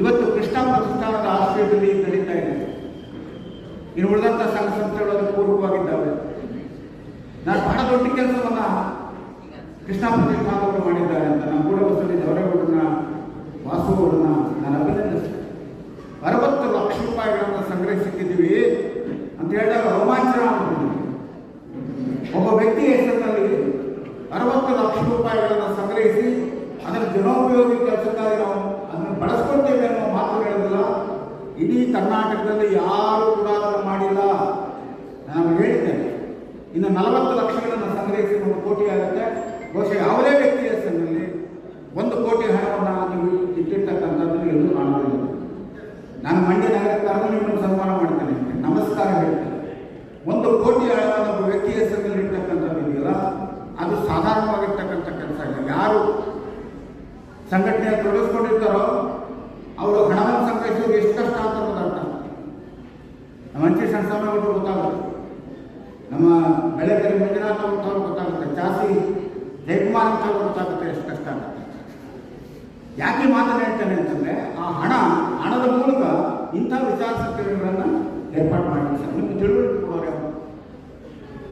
ಇವತ್ತು ಕೃಷ್ಣ ಪ್ರತಿಷ್ಠಾನದ ಆಶ್ರಯದಲ್ಲಿ ನಡೀತಾ ಇದೆ. ಇನ್ನು ಉಳಿದಂಥ ಸಂಘ ಸಂಸ್ಥೆಗಳು ಅದಕ್ಕೆ ಪೂರಕವಾಗಿದ್ದಾವೆ ನಾನು ಬಹಳ ದೊಡ್ಡ ಕೆಲಸವನ್ನ ಕೃಷ್ಣ ಪ್ರತಿಷ್ಠಾನವರು ಮಾಡಿದ್ದಾರೆ ಅಂತ ನಮ್ಮ ಕೂಡ ದೇವರೇಗೌಡರನ್ನ ವಾಸುಗೌಡರನ್ನ ನಾನು ಅಭಿನಂದಿಸ್ತೇನೆ. ಅರವತ್ತು ಲಕ್ಷ ರೂಪಾಯಿಗಳನ್ನು ಸಂಗ್ರಹಿಸಿಟ್ಟಿದ್ದೀವಿ ಅಂತ ಹೇಳಿದಾಗ ರೋಮಾಂಚನ. ಒಬ್ಬ ವ್ಯಕ್ತಿ ಹೆಸರಿನಲ್ಲಿ ಅರವತ್ತು ಲಕ್ಷ ರೂಪಾಯಿಗಳನ್ನು ಸಂಗ್ರಹಿಸಿ ಅದರ ಜನೋಪಯೋಗಿ ಕರ್ನಾಟಕದಲ್ಲಿ ಯಾರು ಅದನ್ನು ಮಾಡಿಲ್ಲ. ನಾನು ಹೇಳಿದ್ದೇನೆ. ಇನ್ನು ನಲವತ್ತು ಲಕ್ಷಗಳನ್ನು ಸಂಗ್ರಹಿಸಿ ಒಂದು ಕೋಟಿ ಆಗುತ್ತೆ ಬಹುಶಃ ಯಾವುದೇ ವ್ಯಕ್ತಿ ಹೆಸರಿನಲ್ಲಿ ಒಂದು ಕೋಟಿ ಹಣವನ್ನು ನೀವು ಇಟ್ಟಿರ್ತಕ್ಕಂಥದ್ದನ್ನು ಎಲ್ಲೂ ಕಾಣಬಹುದು ನಾನು ಮಂಡ್ಯ ನಗರಕ್ಕಾದ್ರೂ ನಿಮ್ಮನ್ನು ಸನ್ಮಾನ ಮಾಡ್ತೇನೆ. ನಮಸ್ಕಾರ ಹೇಳ್ತೇನೆ. ಒಂದು ಕೋಟಿ ಹಣವನ್ನು ಒಬ್ಬ ವ್ಯಕ್ತಿ ಹೆಸರಿನಲ್ಲಿ ಇರ್ತಕ್ಕಂಥದ್ದು ಇದೆಯಲ್ಲ? ಅದು ಸಾಧಾರಣವಾಗಿರ್ತಕ್ಕಂಥ ಕೆಲಸ ಯಾರು ಸಂಘಟನೆ ತೊಡಗಿಸ್ಕೊಂಡಿರ್ತಾರೋ, ಅವರು ಹಣವನ್ನು ಸಂಗ್ರಹಿಸೋದು ಎಷ್ಟು ಕಷ್ಟ ಅಂತ ಗೊತ್ತಾಗ್ತ ಅಂಚೆ ಸಂಸ್ಥಾನಗಳು ಗೊತ್ತಾಗುತ್ತೆ. ನಮ್ಮ ಬೆಳೆಗರಿ ಮಂಜುನಾಥ್ ಅವ್ರು ಗೊತ್ತಾಗುತ್ತೆ. ಜಾಸ್ತಿ ಜಯಕುಮಾರ್ ಅಂತ ಗೊತ್ತಾಗುತ್ತೆ ಎಷ್ಟು ಕಷ್ಟ ಆಗುತ್ತೆ ಯಾಕೆ ಮಾತನ್ನು ಹೇಳ್ತೇನೆ ಅಂತಂದ್ರೆ, ಆ ಹಣ, ಹಣದ ಮೂಲಕ ಇಂಥ ವಿಚಾರಸಂಕಿರಣಗಳನ್ನು ಏರ್ಪಾಡು ಮಾಡಿ ನಿಮ್ಗೆ ತಿಳುವಳಿಕೆ?